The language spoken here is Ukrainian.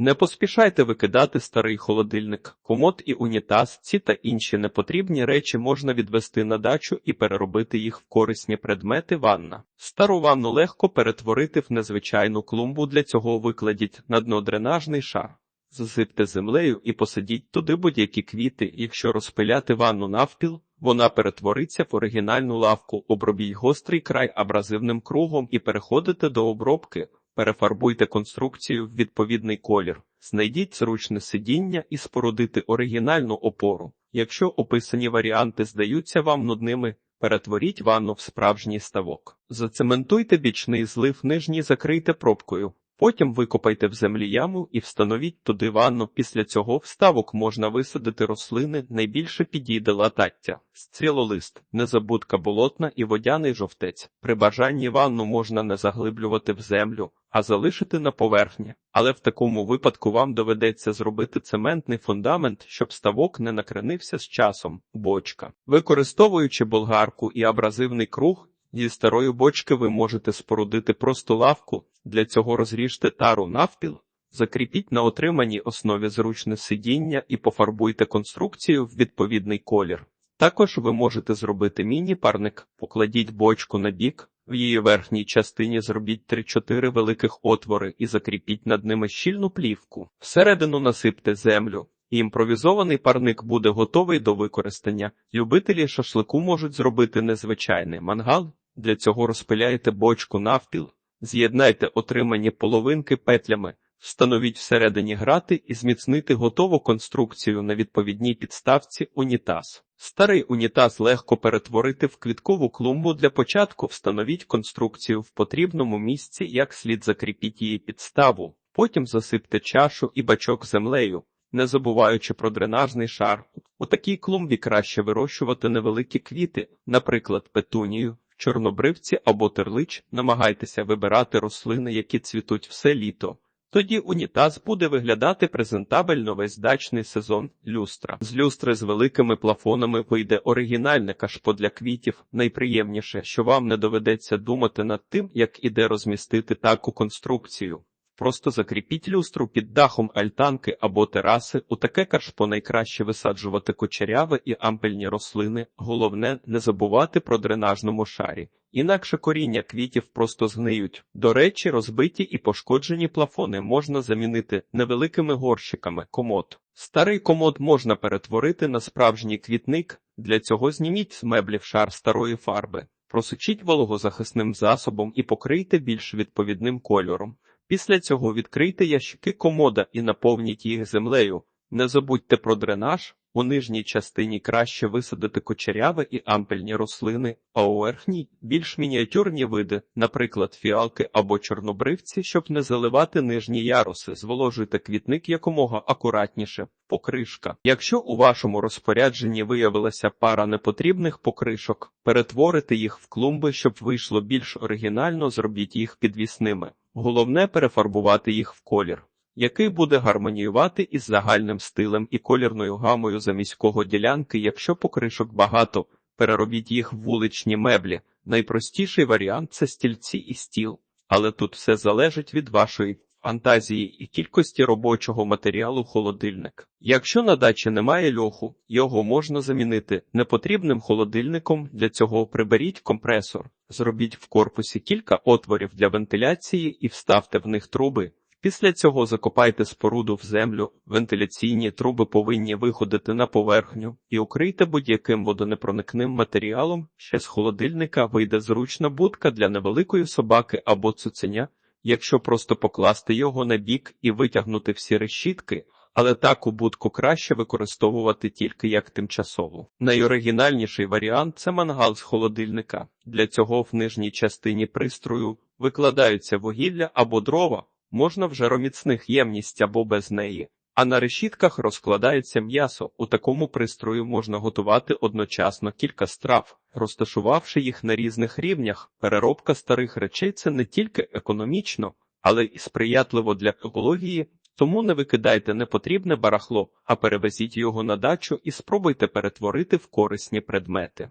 Не поспішайте викидати старий холодильник, комод і унітаз, ці та інші непотрібні речі можна відвести на дачу і переробити їх в корисні предмети ванна. Стару ванну легко перетворити в незвичайну клумбу, для цього викладіть на дно дренажний шар. Засипте землею і посадіть туди будь-які квіти. Якщо розпиляти ванну навпіл, вона перетвориться в оригінальну лавку. Обробіть гострий край абразивним кругом і переходите до обробки. Перефарбуйте конструкцію в відповідний колір, знайдіть зручне сидіння і спорудити оригінальну опору. Якщо описані варіанти здаються вам нудними, перетворіть ванну в справжній ставок. Зацементуйте бічний злив нижній закрийте пробкою. Потім викопайте в землі яму і встановіть туди ванну. Після цього в ставок можна висадити рослини, найбільше підійде латаття, стрілолист, незабудка болотна і водяний жовтець. При бажанні ванну можна не заглиблювати в землю, а залишити на поверхні. Але в такому випадку вам доведеться зробити цементний фундамент, щоб ставок не накренився з часом. Бочка. Використовуючи болгарку і абразивний круг, Зі старої бочки ви можете спорудити просто лавку, для цього розріжте тару навпіл, закріпіть на отриманій основі зручне сидіння і пофарбуйте конструкцію в відповідний колір. Також ви можете зробити міні-парник, покладіть бочку на бік, в її верхній частині зробіть 3-4 великих отвори і закріпіть над ними щільну плівку. Всередину насипте землю. І імпровізований парник буде готовий до використання. Любителі шашлику можуть зробити незвичайний мангал. Для цього розпиляйте бочку навпіл, з'єднайте отримані половинки петлями, встановіть всередині грати і зміцнити готову конструкцію на відповідній підставці унітаз. Старий унітаз легко перетворити в квіткову клумбу для початку встановіть конструкцію в потрібному місці, як слід закріпіть її підставу, потім засипте чашу і бачок землею не забуваючи про дренажний шар. У такій клумбі краще вирощувати невеликі квіти, наприклад, петунію, чорнобривці або терлич. Намагайтеся вибирати рослини, які цвітуть все літо. Тоді унітаз буде виглядати презентабельно весь дачний сезон люстра. З люстри з великими плафонами вийде оригінальне кашпо для квітів. Найприємніше, що вам не доведеться думати над тим, як і де розмістити таку конструкцію. Просто закріпіть люстру під дахом альтанки або тераси. У таке кашпо найкраще висаджувати кочеряви і ампельні рослини. Головне не забувати про дренажному шарі. Інакше коріння квітів просто згниють. До речі, розбиті і пошкоджені плафони можна замінити невеликими горщиками комод. Старий комод можна перетворити на справжній квітник. Для цього зніміть з меблів шар старої фарби, просучіть вологозахисним засобом і покрийте більш відповідним кольором. Після цього відкрийте ящики комода і наповніть їх землею. Не забудьте про дренаж. У нижній частині краще висадити кочеряви і ампельні рослини, а у верхній більш мініатюрні види, наприклад, фіалки або чорнобривці, щоб не заливати нижні яруси, зволожуйте квітник якомога акуратніше. Покришка. Якщо у вашому розпорядженні виявилася пара непотрібних покришок, перетворите їх в клумби, щоб вийшло більш оригінально, зробіть їх підвісними. Головне перефарбувати їх в колір, який буде гармоніювати із загальним стилем і колірною гамою заміського ділянки. Якщо покришок багато, переробіть їх в вуличні меблі. Найпростіший варіант це стільці і стіл, але тут все залежить від вашої фантазії і кількості робочого матеріалу холодильник. Якщо на дачі немає льоху, його можна замінити непотрібним холодильником. Для цього приберіть компресор, зробіть в корпусі кілька отворів для вентиляції і вставте в них труби. Після цього закопайте споруду в землю, вентиляційні труби повинні виходити на поверхню і укрийте будь-яким водонепроникним матеріалом. Ще з холодильника вийде зручна будка для невеликої собаки або цуценя якщо просто покласти його на бік і витягнути всі решітки, але таку будку краще використовувати тільки як тимчасову. Найоригінальніший варіант це мангал з холодильника. Для цього в нижній частині пристрою викладаються вугілля або дрова, можна в жароміцних ємність або без неї. А на решітках розкладається м'ясо. У такому пристрою можна готувати одночасно кілька страв, розташувавши їх на різних рівнях. Переробка старих речей це не тільки економічно, але й сприятливо для екології. Тому не викидайте непотрібне барахло, а перевезіть його на дачу і спробуйте перетворити в корисні предмети.